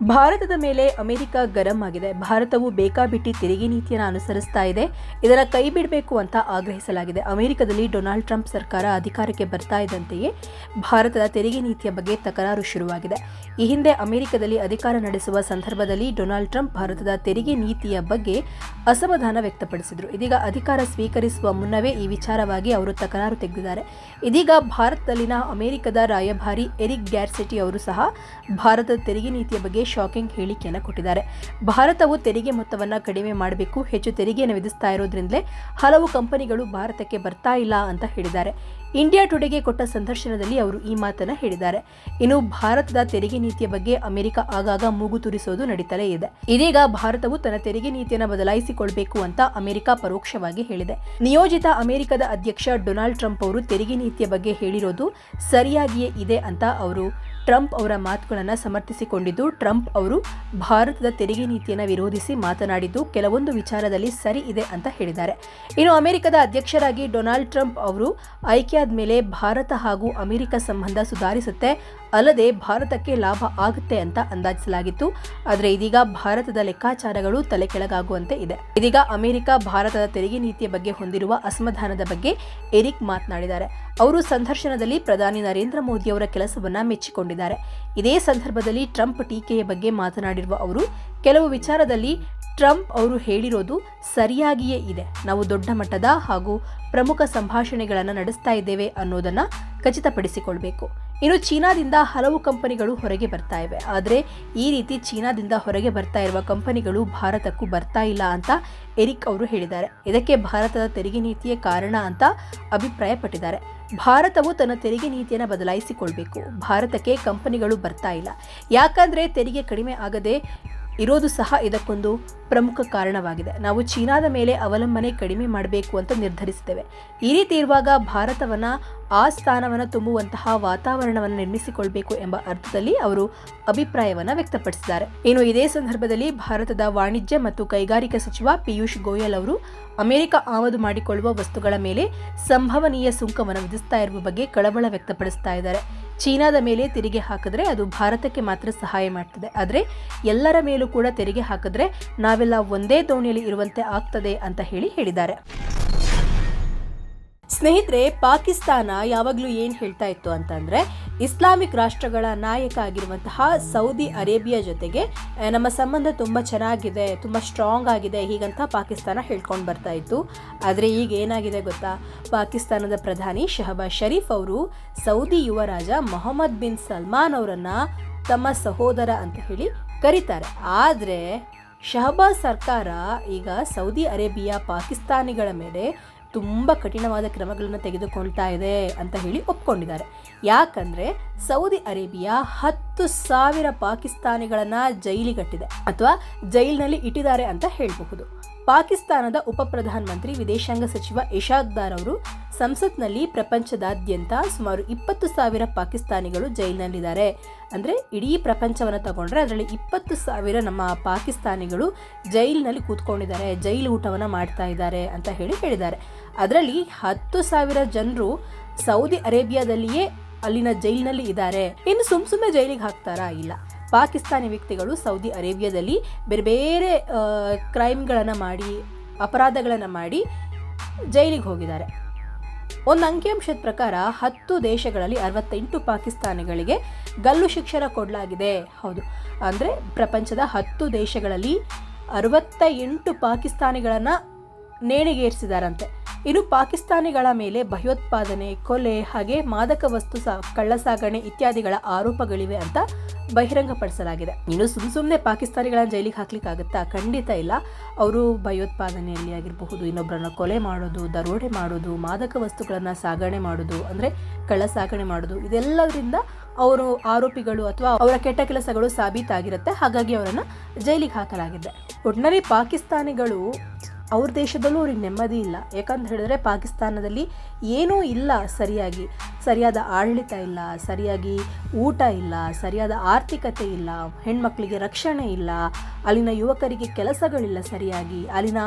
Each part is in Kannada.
ಭಾರತದ ಮೇಲೆ ಅಮೆರಿಕ ಗರಂ ಆಗಿದೆ. ಭಾರತವು ಬೇಕಾಬಿಟ್ಟಿ ತೆರಿಗೆ ನೀತಿಯನ್ನು ಅನುಸರಿಸ್ತಾ ಇದೆ. ಇದನ್ನು ಕೈ ಬಿಡಬೇಕು ಅಂತ ಆಗ್ರಹಿಸಲಾಗಿದೆ. ಅಮೆರಿಕದಲ್ಲಿ ಡೊನಾಲ್ಡ್ ಟ್ರಂಪ್ ಸರ್ಕಾರ ಅಧಿಕಾರಕ್ಕೆ ಬರ್ತಾ ಇದ್ದಂತೆಯೇ ಭಾರತದ ತೆರಿಗೆ ನೀತಿಯ ಬಗ್ಗೆ ತಕರಾರು ಶುರುವಾಗಿದೆ. ಈ ಹಿಂದೆ ಅಮೆರಿಕದಲ್ಲಿ ಅಧಿಕಾರ ನಡೆಸುವ ಸಂದರ್ಭದಲ್ಲಿ ಡೊನಾಲ್ಡ್ ಟ್ರಂಪ್ ಭಾರತದ ತೆರಿಗೆ ನೀತಿಯ ಬಗ್ಗೆ ಅಸಮಾಧಾನ ವ್ಯಕ್ತಪಡಿಸಿದರು. ಇದೀಗ ಅಧಿಕಾರ ಸ್ವೀಕರಿಸುವ ಮುನ್ನವೇ ಈ ವಿಚಾರವಾಗಿ ಅವರು ತಕರಾರು ತೆಗೆದಿದ್ದಾರೆ. ಇದೀಗ ಭಾರತದಲ್ಲಿನ ಅಮೆರಿಕದ ರಾಯಭಾರಿ ಎರಿಕ್ ಗ್ಯಾರ್ಸೆಟಿ ಅವರು ಸಹ ಭಾರತದ ತೆರಿಗೆ ನೀತಿಯ ಬಗ್ಗೆ ಶಾಕಿಂಗ್ ಹೇಳಿಕೆಯನ್ನು ಕೊಟ್ಟಿದ್ದಾರೆ. ಭಾರತವು ತೆರಿಗೆ ಮೊತ್ತವನ್ನು ಕಡಿಮೆ ಮಾಡಬೇಕು, ಹೆಚ್ಚು ತೆರಿಗೆಯನ್ನು ವಿಧಿಸ್ತಾ ಇರೋದ್ರಿಂದಲೇ ಹಲವು ಕಂಪನಿಗಳು ಭಾರತಕ್ಕೆ ಬರ್ತಾ ಇಲ್ಲ ಅಂತ ಹೇಳಿದ್ದಾರೆ. ಇಂಡಿಯಾ ಟುಡೇಗೆ ಕೊಟ್ಟ ಸಂದರ್ಶನದಲ್ಲಿ ಅವರು ಈ ಮಾತನ್ನು ಹೇಳಿದ್ದಾರೆ. ಇನ್ನು ಭಾರತದ ತೆರಿಗೆ ನೀತಿಯ ಬಗ್ಗೆ ಅಮೆರಿಕ ಆಗಾಗ ಮೂಗು ತುರಿಸೋದು ನಡೀತಲೇ ಇದೆ. ಇದೀಗ ಭಾರತವು ತನ್ನ ತೆರಿಗೆ ನೀತಿಯನ್ನು ಬದಲಾಯಿಸಿಕೊಳ್ಬೇಕು ಅಂತ ಅಮೆರಿಕ ಪರೋಕ್ಷವಾಗಿ ಹೇಳಿದೆ. ನಿಯೋಜಿತ ಅಮೆರಿಕದ ಅಧ್ಯಕ್ಷ ಡೊನಾಲ್ಡ್ ಟ್ರಂಪ್ ಅವರು ತೆರಿಗೆ ನೀತಿಯ ಬಗ್ಗೆ ಹೇಳಿರೋದು ಸರಿಯಾಗಿಯೇ ಇದೆ ಅಂತ ಅವರು ಟ್ರಂಪ್ ಅವರ ಮಾತುಗಳನ್ನು ಸಮರ್ಥಿಸಿಕೊಂಡಿದ್ದು, ಟ್ರಂಪ್ ಅವರು ಭಾರತದ ತೆರಿಗೆ ನೀತಿಯನ್ನು ವಿರೋಧಿಸಿ ಮಾತನಾಡಿದ್ದು, ಕೆಲವೊಂದು ವಿಚಾರದಲ್ಲಿ ಸರಿ ಇದೆ ಅಂತ ಹೇಳಿದ್ದಾರೆ. ಇನ್ನು ಅಮೆರಿಕದ ಅಧ್ಯಕ್ಷರಾಗಿ ಡೊನಾಲ್ಡ್ ಟ್ರಂಪ್ ಅವರು ಆಯ್ಕೆಯಾದ ಮೇಲೆ ಭಾರತ ಹಾಗೂ ಅಮೆರಿಕ ಸಂಬಂಧ ಸುಧಾರಿಸುತ್ತೆ. ಅಲ್ಲದೆ ಭಾರತಕ್ಕೆ ಲಾಭ ಆಗುತ್ತೆ ಅಂತ ಅಂದಾಜಿಸಲಾಗಿತ್ತು. ಆದರೆ ಇದೀಗ ಭಾರತದ ಲೆಕ್ಕಾಚಾರಗಳು ತಲೆ ಕೆಳಗಾಗುವಂತೆ ಇದೆ. ಇದೀಗ ಅಮೆರಿಕ ಭಾರತದ ತೆರಿಗೆ ನೀತಿಯ ಬಗ್ಗೆ ಹೊಂದಿರುವ ಅಸಮಾಧಾನದ ಬಗ್ಗೆ ಎರಿಕ್ ಮಾತನಾಡಿದ್ದಾರೆ. ಅವರು ಸಂದರ್ಶನದಲ್ಲಿ ಪ್ರಧಾನಿ ನರೇಂದ್ರ ಮೋದಿ ಅವರ ಕೆಲಸವನ್ನ ಮೆಚ್ಚಿಕೊಂಡಿದ್ದಾರೆ. ಇದೇ ಸಂದರ್ಭದಲ್ಲಿ ಟ್ರಂಪ್ ಟೀಕೆಯ ಬಗ್ಗೆ ಮಾತನಾಡಿರುವ ಅವರು, ಕೆಲವು ವಿಚಾರದಲ್ಲಿ ಟ್ರಂಪ್ ಅವರು ಹೇಳಿರೋದು ಸರಿಯಾಗಿಯೇ ಇದೆ. ನಾವು ದೊಡ್ಡ ಮಟ್ಟದ ಹಾಗೂ ಪ್ರಮುಖ ಸಂಭಾಷಣೆಗಳನ್ನು ನಡೆಸ್ತಾ ಇದ್ದೇವೆ ಅನ್ನೋದನ್ನು ಖಚಿತಪಡಿಸಿಕೊಳ್ಬೇಕು. ಇನ್ನು ಚೀನಾದಿಂದ ಹಲವು ಕಂಪನಿಗಳು ಹೊರಗೆ ಬರ್ತಾ ಇವೆ. ಆದರೆ ಈ ರೀತಿ ಚೀನಾದಿಂದ ಹೊರಗೆ ಬರ್ತಾ ಇರುವ ಕಂಪನಿಗಳು ಭಾರತಕ್ಕೂ ಬರ್ತಾ ಇಲ್ಲ ಅಂತ ಎರಿಕ್ ಅವರು ಹೇಳಿದ್ದಾರೆ. ಇದಕ್ಕೆ ಭಾರತದ ತೆರಿಗೆ ನೀತಿಯೇ ಕಾರಣ ಅಂತ ಅಭಿಪ್ರಾಯಪಟ್ಟಿದ್ದಾರೆ. ಭಾರತವು ತನ್ನ ತೆರಿಗೆ ನೀತಿಯನ್ನು ಬದಲಾಯಿಸಿಕೊಳ್ಬೇಕು. ಭಾರತಕ್ಕೆ ಕಂಪನಿಗಳು ಬರ್ತಾ ಇಲ್ಲ. ಯಾಕಂದರೆ ತೆರಿಗೆ ಕಡಿಮೆ ಆಗದೆ ಇರೋದು ಸಹ ಇದಕ್ಕೊಂದು ಪ್ರಮುಖ ಕಾರಣವಾಗಿದೆ. ನಾವು ಚೀನಾದ ಮೇಲೆ ಅವಲಂಬನೆ ಕಡಿಮೆ ಮಾಡಬೇಕು ಅಂತ ನಿರ್ಧರಿಸಿದ್ದೇವೆ. ಈ ರೀತಿ ಇರುವಾಗ ಭಾರತವನ್ನು ಆ ಸ್ಥಾನವನ್ನು ತುಂಬುವಂತಹ ವಾತಾವರಣವನ್ನು ನಿರ್ಮಿಸಿಕೊಳ್ಬೇಕು ಎಂಬ ಅರ್ಥದಲ್ಲಿ ಅವರು ಅಭಿಪ್ರಾಯವನ್ನು ವ್ಯಕ್ತಪಡಿಸಿದ್ದಾರೆ. ಇನ್ನು ಇದೇ ಸಂದರ್ಭದಲ್ಲಿ ಭಾರತದ ವಾಣಿಜ್ಯ ಮತ್ತು ಕೈಗಾರಿಕಾ ಸಚಿವ ಪಿಯೂಷ್ ಗೋಯಲ್ ಅವರು ಅಮೆರಿಕ ಆಮದು ಮಾಡಿಕೊಳ್ಳುವ ವಸ್ತುಗಳ ಮೇಲೆ ಸಂಭವನೀಯ ಸುಂಕವನ್ನು ವಿಧಿಸ್ತಾ ಇರುವ ಬಗ್ಗೆ ಕಳವಳ ವ್ಯಕ್ತಪಡಿಸ್ತಾ ಇದ್ದಾರೆ. ಚೀನಾದ ಮೇಲೆ ತೆರಿಗೆ ಹಾಕಿದ್ರೆ ಅದು ಭಾರತಕ್ಕೆ ಮಾತ್ರ ಸಹಾಯ ಮಾಡ್ತದೆ. ಆದರೆ ಎಲ್ಲರ ಮೇಲೂ ಕೂಡ ತೆರಿಗೆ ಹಾಕಿದ್ರೆ ನಾವೆಲ್ಲ ಒಂದೇ ದೋಣಿಯಲ್ಲಿ ಇರುವಂತೆ ಆಗ್ತದೆ ಅಂತ ಹೇಳಿ ಹೇಳಿದ್ದಾರೆ. ಸ್ನೇಹಿತರೆ, ಪಾಕಿಸ್ತಾನ ಯಾವಾಗಲೂ ಏನು ಹೇಳ್ತಾ ಇತ್ತು ಅಂತಂದರೆ, ಇಸ್ಲಾಮಿಕ್ ರಾಷ್ಟ್ರಗಳ ನಾಯಕ ಆಗಿರುವಂತಹ ಸೌದಿ ಅರೇಬಿಯಾ ಜೊತೆಗೆ ನಮ್ಮ ಸಂಬಂಧ ತುಂಬ ಚೆನ್ನಾಗಿದೆ, ತುಂಬ ಸ್ಟ್ರಾಂಗ್ ಆಗಿದೆ, ಹೀಗಂತ ಪಾಕಿಸ್ತಾನ ಹೇಳ್ಕೊಂಡು ಬರ್ತಾ ಇತ್ತು. ಆದರೆ ಈಗ ಏನಾಗಿದೆ ಗೊತ್ತಾ? ಪಾಕಿಸ್ತಾನದ ಪ್ರಧಾನಿ ಶಹಬಾಜ್ ಶರೀಫ್ ಅವರು ಸೌದಿ ಯುವರಾಜ ಮೊಹಮ್ಮದ್ ಬಿನ್ ಸಲ್ಮಾನ್ ಅವರನ್ನು ತಮ್ಮ ಸಹೋದರ ಅಂತ ಹೇಳಿ ಕರೀತಾರೆ. ಆದರೆ, ಶಹಬಾಜ್ ಸರ್ಕಾರ ಈಗ ಸೌದಿ ಅರೇಬಿಯಾ ಪಾಕಿಸ್ತಾನಿಗಳ ಮೇಲೆ ತುಂಬ ಕಠಿಣವಾದ ಕ್ರಮಗಳನ್ನು ತೆಗೆದುಕೊಳ್ತಾ ಇದೆ ಅಂತ ಹೇಳಿ ಒಪ್ಕೊಂಡಿದ್ದಾರೆ. ಯಾಕಂದರೆ ಸೌದಿ ಅರೇಬಿಯಾ ಹತ್ತು ಸಾವಿರ ಪಾಕಿಸ್ತಾನಿಗಳನ್ನು ಜೈಲಿಗಟ್ಟಿದೆ ಅಥವಾ ಜೈಲಿನಲ್ಲಿ ಇಟ್ಟಿದ್ದಾರೆ ಅಂತ ಹೇಳಬಹುದು. ಪಾಕಿಸ್ತಾನದ ಉಪ ಪ್ರಧಾನಮಂತ್ರಿ ವಿದೇಶಾಂಗ ಸಚಿವ ಇಶಾಕ್ ದಾರ್ ಅವರು ಸಂಸತ್ನಲ್ಲಿ ಪ್ರಪಂಚದಾದ್ಯಂತ ಸುಮಾರು ಇಪ್ಪತ್ತು ಸಾವಿರ ಪಾಕಿಸ್ತಾನಿಗಳು ಜೈಲಿನಲ್ಲಿದ್ದಾರೆ. ಅಂದರೆ ಇಡೀ ಪ್ರಪಂಚವನ್ನು ತಗೊಂಡ್ರೆ ಅದರಲ್ಲಿ ಇಪ್ಪತ್ತು ಸಾವಿರ ನಮ್ಮ ಪಾಕಿಸ್ತಾನಿಗಳು ಜೈಲಿನಲ್ಲಿ ಕೂತ್ಕೊಂಡಿದ್ದಾರೆ, ಜೈಲು ಊಟವನ್ನು ಮಾಡ್ತಾ ಇದ್ದಾರೆ ಅಂತ ಹೇಳಿ ಹೇಳಿದ್ದಾರೆ. ಅದರಲ್ಲಿ ಹತ್ತು ಸಾವಿರ ಜನರು ಸೌದಿ ಅರೇಬಿಯಾದಲ್ಲಿಯೇ ಅಲ್ಲಿನ ಜೈಲಿನಲ್ಲಿ ಇದ್ದಾರೆ. ಇನ್ನು ಸುಮ್ ಸುಮ್ಮನೆ ಜೈಲಿಗೆ ಹಾಕ್ತಾರಾ? ಇಲ್ಲ. ಪಾಕಿಸ್ತಾನಿ ವ್ಯಕ್ತಿಗಳು ಸೌದಿ ಅರೇಬಿಯಾದಲ್ಲಿ ಬೇರೆ ಬೇರೆ ಕ್ರೈಮ್ಗಳನ್ನು ಮಾಡಿ, ಅಪರಾಧಗಳನ್ನು ಮಾಡಿ ಜೈಲಿಗೆ ಹೋಗಿದ್ದಾರೆ. ಒಂದು ಅಂಕಿಅಂಶದ ಪ್ರಕಾರ ಹತ್ತು ದೇಶಗಳಲ್ಲಿ ಅರವತ್ತೆಂಟು ಪಾಕಿಸ್ತಾನಿಗಳಿಗೆ ಗಲ್ಲು ಶಿಕ್ಷಣ ಕೊಡಲಾಗಿದೆ. ಹೌದು. ಅಂದರೆ ಪ್ರಪಂಚದ ಹತ್ತು ದೇಶಗಳಲ್ಲಿ ಅರವತ್ತ ಎಂಟು ಪಾಕಿಸ್ತಾನಿಗಳನ್ನು ನೇಣಿಗೇರಿಸಿದಾರಂತೆ. ಇನ್ನು ಪಾಕಿಸ್ತಾನಿಗಳ ಮೇಲೆ ಭಯೋತ್ಪಾದನೆ, ಕೊಲೆ ಹಾಗೆ ಮಾದಕ ವಸ್ತು ಸಾ, ಕಳ್ಳ ಸಾಗಣೆ ಇತ್ಯಾದಿಗಳ ಆರೋಪಗಳಿವೆ ಅಂತ ಬಹಿರಂಗಪಡಿಸಲಾಗಿದೆ. ಇನ್ನು ಸುಮ್ ಸುಮ್ಮನೆ ಪಾಕಿಸ್ತಾನಿಗಳನ್ನ ಜೈಲಿಗೆ ಹಾಕ್ಲಿಕ್ಕಾಗುತ್ತಾ ಖಂಡಿತ ಇಲ್ಲ. ಅವರು ಭಯೋತ್ಪಾದನೆಯಲ್ಲಿ ಆಗಿರಬಹುದು ಇನ್ನೊಬ್ಬರನ್ನ ಕೊಲೆ ಮಾಡೋದು, ದರೋಡೆ ಮಾಡೋದು, ಮಾದಕ ವಸ್ತುಗಳನ್ನು ಸಾಗಣೆ ಮಾಡೋದು, ಅಂದರೆ ಕಳ್ಳ ಸಾಗಣೆ ಮಾಡೋದು, ಇದೆಲ್ಲದರಿಂದ ಅವರು ಆರೋಪಿಗಳು ಅಥವಾ ಅವರ ಕೆಟ್ಟ ಕೆಲಸಗಳು ಸಾಬೀತಾಗಿರುತ್ತೆ. ಹಾಗಾಗಿ ಅವರನ್ನು ಜೈಲಿಗೆ ಹಾಕಲಾಗಿದೆ. ಒಟ್ಟಿನಲ್ಲಿ ಪಾಕಿಸ್ತಾನಿಗಳು ಅವ್ರ ದೇಶದಲ್ಲೂ ಅವ್ರಿಗೆ ನೆಮ್ಮದಿ ಇಲ್ಲ. ಯಾಕಂತ ಹೇಳಿದ್ರೆ ಪಾಕಿಸ್ತಾನದಲ್ಲಿ ಏನೂ ಇಲ್ಲ ಸರಿಯಾಗಿ. ಸರಿಯಾದ ಆಡಳಿತ ಇಲ್ಲ, ಸರಿಯಾಗಿ ಊಟ ಇಲ್ಲ, ಸರಿಯಾದ ಆರ್ಥಿಕತೆ ಇಲ್ಲ, ಹೆಣ್ಮಕ್ಳಿಗೆ ರಕ್ಷಣೆ ಇಲ್ಲ, ಅಲ್ಲಿನ ಯುವಕರಿಗೆ ಕೆಲಸಗಳಿಲ್ಲ ಸರಿಯಾಗಿ, ಅಲ್ಲಿನ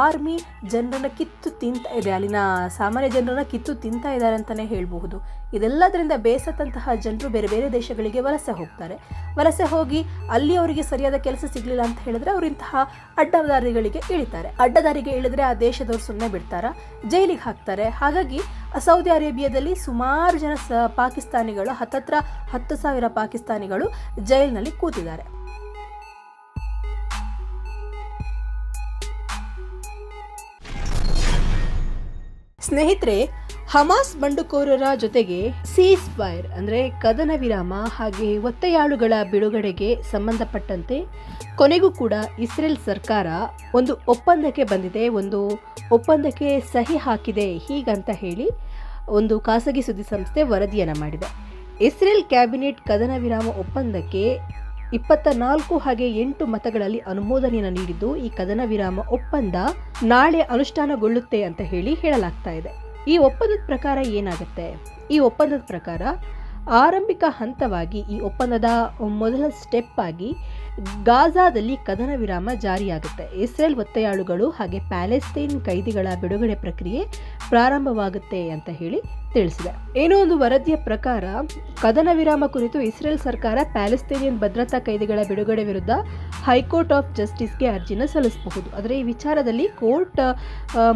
ಆರ್ಮಿ ಜನರನ್ನ ಕಿತ್ತು ತಿಂತ ಇದೆ, ಅಲ್ಲಿನ ಸಾಮಾನ್ಯ ಜನರನ್ನ ಕಿತ್ತು ತಿಂತಾ ಇದ್ದಾರೆ ಅಂತಲೇ ಹೇಳಬಹುದು. ಇದೆಲ್ಲದರಿಂದ ಬೇಸತ್ತಂತಹ ಜನರು ಬೇರೆ ಬೇರೆ ದೇಶಗಳಿಗೆ ವಲಸೆ ಹೋಗ್ತಾರೆ. ವಲಸೆ ಹೋಗಿ ಅಲ್ಲಿ ಅವರಿಗೆ ಸರಿಯಾದ ಕೆಲಸ ಸಿಗಲಿಲ್ಲ ಅಂತ ಹೇಳಿದ್ರೆ ಅವರು ಇಂತಹ ಅಡ್ಡದಾರಿಗಳಿಗೆ ಇಳಿತಾರೆ. ಅಡ್ಡದಾರಿಗೆ ಇಳಿದ್ರೆ ಆ ದೇಶದವ್ರು ಸುಮ್ಮನೆ ಬಿಡ್ತಾರ? ಜೈಲಿಗೆ ಹಾಕ್ತಾರೆ. ಹಾಗಾಗಿ ಸೌದಿ ಅರೇಬಿಯಾದಲ್ಲಿ ಸುಮಾರು ಜನ ಸ ಪಾಕಿಸ್ತಾನಿಗಳು ಹತ್ತತ್ರ ಹತ್ತು ಸಾವಿರ ಪಾಕಿಸ್ತಾನಿಗಳು ಜೈಲಿನಲ್ಲಿ ಕೂತಿದ್ದಾರೆ. ಸ್ನೇಹಿತರೆ ಹಮಾಸ್ ಬಂಡುಕೋರರ ಜೊತೆಗೆ ಸೀಸ್ ಫೈರ್, ಅಂದರೆ ಕದನ ವಿರಾಮ ಹಾಗೆ ಒತ್ತೆಯಾಳುಗಳ ಬಿಡುಗಡೆಗೆ ಸಂಬಂಧಪಟ್ಟಂತೆ ಕೊನೆಗೂ ಕೂಡ ಇಸ್ರೇಲ್ ಸರ್ಕಾರ ಒಂದು ಒಪ್ಪಂದಕ್ಕೆ ಬಂದಿದೆ, ಒಂದು ಒಪ್ಪಂದಕ್ಕೆ ಸಹಿ ಹಾಕಿದೆ ಹೀಗಂತ ಹೇಳಿ ಒಂದು ಖಾಸಗಿ ಸುದ್ದಿ ಸಂಸ್ಥೆ ವರದಿಯನ್ನು ಮಾಡಿದೆ. ಇಸ್ರೇಲ್ ಕ್ಯಾಬಿನೆಟ್ ಕದನ ವಿರಾಮ ಒಪ್ಪಂದಕ್ಕೆ ಇಪ್ಪತ್ತ ನಾಲ್ಕು ಹಾಗೆ ಎಂಟು ಮತಗಳಲ್ಲಿ ಅನುಮೋದನೆಯನ್ನು ನೀಡಿದ್ದು, ಈ ಕದನ ವಿರಾಮ ಒಪ್ಪಂದ ನಾಳೆ ಅನುಷ್ಠಾನಗೊಳ್ಳುತ್ತೆ ಅಂತ ಹೇಳಿ ಹೇಳಲಾಗ್ತಾ ಇದೆ. ಈ ಒಪ್ಪಂದದ ಪ್ರಕಾರ ಏನಾಗುತ್ತೆ? ಈ ಒಪ್ಪಂದದ ಪ್ರಕಾರ ಆರಂಭಿಕ ಹಂತವಾಗಿ ಈ ಒಪ್ಪಂದದ ಮೊದಲ ಸ್ಟೆಪ್ ಆಗಿ ಗಾಜಾದಲ್ಲಿ ಕದನ ವಿರಾಮ ಜಾರಿಯಾಗುತ್ತೆ. ಇಸ್ರೇಲ್ ಒತ್ತೆಯಾಳುಗಳು ಹಾಗೆ ಪ್ಯಾಲೆಸ್ತೈನ್ ಕೈದಿಗಳ ಬಿಡುಗಡೆ ಪ್ರಕ್ರಿಯೆ ಪ್ರಾರಂಭವಾಗುತ್ತೆ ಅಂತ ಹೇಳಿ ತಿಳಿಸಿದೆ. ಏನೋ ಒಂದು ವರದಿಯ ಪ್ರಕಾರ, ಕದನ ವಿರಾಮ ಕುರಿತು ಇಸ್ರೇಲ್ ಸರ್ಕಾರ ಪ್ಯಾಲೆಸ್ತೇನಿಯನ್ ಭದ್ರತಾ ಕೈದಿಗಳ ಬಿಡುಗಡೆ ವಿರುದ್ಧ ಹೈಕೋರ್ಟ್ ಆಫ್ ಜಸ್ಟಿಸ್ಗೆ ಅರ್ಜಿನ ಸಲ್ಲಿಸಬಹುದು. ಆದರೆ ಈ ವಿಚಾರದಲ್ಲಿ ಕೋರ್ಟ್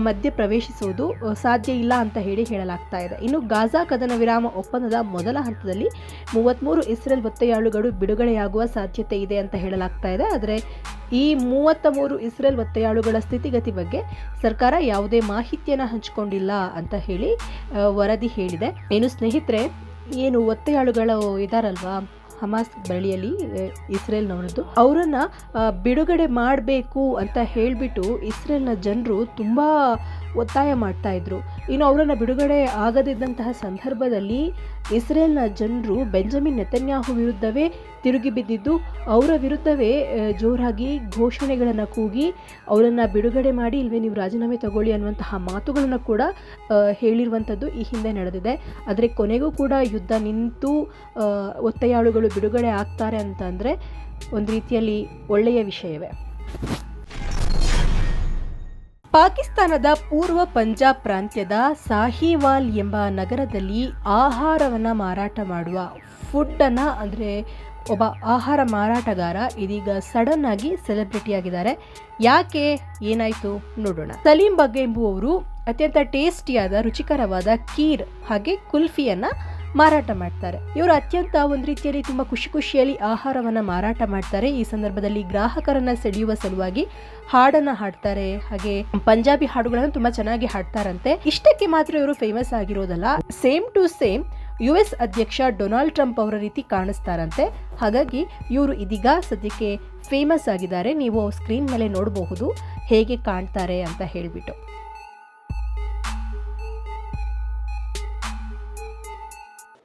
ಮಧ್ಯ ಪ್ರವೇಶಿಸುವುದು ಸಾಧ್ಯ ಇಲ್ಲ ಅಂತ ಹೇಳಿ ಹೇಳಲಾಗ್ತಾ ಇದೆ. ಇನ್ನು ಗಾಜಾ ಕದನ ವಿರಾಮ ಒಪ್ಪಂದದ ಮೊದಲ ಹಂತದಲ್ಲಿ ಮೂವತ್ತ್ಮೂರು ಇಸ್ರೇಲ್ ಒತ್ತೆಯಾಳುಗಳು ಬಿಡುಗಡೆಯಾಗುವ ಸಾಧ್ಯತೆ ಇದೆ ಅಂತ ಹೇಳಲಾಗ್ತಾ ಇದೆ. ಆದರೆ ಈ ಮೂವತ್ತ ಮೂರು ಇಸ್ರೇಲ್ ಒತ್ತೆಯಾಳುಗಳ ಸ್ಥಿತಿಗತಿ ಬಗ್ಗೆ ಸರ್ಕಾರ ಯಾವುದೇ ಮಾಹಿತಿಯನ್ನು ಹಂಚಿಕೊಂಡಿಲ್ಲ ಅಂತ ಹೇಳಿ ವರದಿ ಹೇಳಿದೆ. ಏನು ಸ್ನೇಹಿತರೆ, ಏನು ಒತ್ತೆಯಾಳುಗಳು ಇದಾರಲ್ವಾ? ಹಮಾಸ್ ಬಳಿಯಲ್ಲಿ ಇಸ್ರೇಲ್ನವರದ್ದು. ಅವರನ್ನು ಬಿಡುಗಡೆ ಮಾಡಬೇಕು ಅಂತ ಹೇಳಿಬಿಟ್ಟು ಇಸ್ರೇಲ್ನ ಜನರು ತುಂಬ ಒತ್ತಾಯ ಮಾಡ್ತಾ ಇದ್ರು. ಇನ್ನು ಅವರನ್ನು ಬಿಡುಗಡೆ ಆಗದಿದ್ದಂತಹ ಸಂದರ್ಭದಲ್ಲಿ ಇಸ್ರೇಲ್ನ ಜನರು ಬೆಂಜಮಿನ್ ನೆತನ್ಯಾಹು ವಿರುದ್ಧವೇ ತಿರುಗಿ ಬಿದ್ದಿದ್ದು, ಅವರ ವಿರುದ್ಧವೇ ಜೋರಾಗಿ ಘೋಷಣೆಗಳನ್ನು ಕೂಗಿ ಅವರನ್ನು ಬಿಡುಗಡೆ ಮಾಡಿ, ಇಲ್ವೇ ನೀವು ರಾಜೀನಾಮೆ ತಗೊಳ್ಳಿ ಅನ್ನುವಂತಹ ಮಾತುಗಳನ್ನು ಕೂಡ ಹೇಳಿರುವಂಥದ್ದು ಈ ಹಿಂದೆ ನಡೆದಿದೆ. ಆದರೆ ಕೊನೆಗೂ ಕೂಡ ಯುದ್ಧ ನಿಂತು ಒತ್ತೆಯಾಳುಗಳು ಬಿಡುಗಡೆ ಆಗ್ತಾರೆ ಅಂತಂದರೆ ಒಂದು ರೀತಿಯಲ್ಲಿ ಒಳ್ಳೆಯ ವಿಷಯವೇ. ಪಾಕಿಸ್ತಾನದ ಪೂರ್ವ ಪಂಜಾಬ್ ಪ್ರಾಂತ್ಯದ ಸಾಹಿವಾಲ್ ಎಂಬ ನಗರದಲ್ಲಿ ಆಹಾರವನ್ನು ಮಾರಾಟ ಮಾಡುವ ಫುಡ್ಡನ್ನು, ಅಂದರೆ ಒಬ್ಬ ಆಹಾರ ಮಾರಾಟಗಾರ ಇದೀಗ ಸಡನ್ ಆಗಿ ಸೆಲೆಬ್ರಿಟಿ ಆಗಿದ್ದಾರೆ. ಯಾಕೆ? ಏನಾಯಿತು? ನೋಡೋಣ. ಸಲೀಂ ಬಗ್ಗೆ ಎಂಬುವವರು ಅತ್ಯಂತ ಟೇಸ್ಟಿಯಾದ, ರುಚಿಕರವಾದ ಕೀರ್ ಹಾಗೆ ಕುಲ್ಫಿಯನ್ನು ಮಾರಾಟ ಮಾಡ್ತಾರೆ. ಇವರು ಅತ್ಯಂತ ಒಂದು ರೀತಿಯಲ್ಲಿ ತುಂಬಾ ಖುಷಿ ಖುಷಿಯಲ್ಲಿ ಆಹಾರವನ್ನು ಮಾರಾಟ ಮಾಡ್ತಾರೆ. ಈ ಸಂದರ್ಭದಲ್ಲಿ ಗ್ರಾಹಕರನ್ನ ಸೆಳೆಯುವ ಸಲುವಾಗಿ ಹಾಡನ್ನ ಹಾಡ್ತಾರೆ. ಹಾಗೆ ಪಂಜಾಬಿ ಹಾಡುಗಳನ್ನು ತುಂಬಾ ಚೆನ್ನಾಗಿ ಹಾಡ್ತಾರಂತೆ. ಇಷ್ಟಕ್ಕೆ ಮಾತ್ರ ಇವರು famous ಆಗಿರೋದಲ್ಲ. Same to same U S ಅಧ್ಯಕ್ಷ ಡೊನಾಲ್ಡ್ ಟ್ರಂಪ್ ಅವರ ರೀತಿ ಕಾಣಿಸ್ತಾರಂತೆ. ಹಾಗಾಗಿ ಇವರು ಇದೀಗ ಸದ್ಯಕ್ಕೆ ಫೇಮಸ್ ಆಗಿದ್ದಾರೆ. ನೀವು ಸ್ಕ್ರೀನ್ ಮೇಲೆ ನೋಡಬಹುದು ಹೇಗೆ ಕಾಣ್ತಾರೆ ಅಂತ ಹೇಳಿಬಿಟ್ಟು.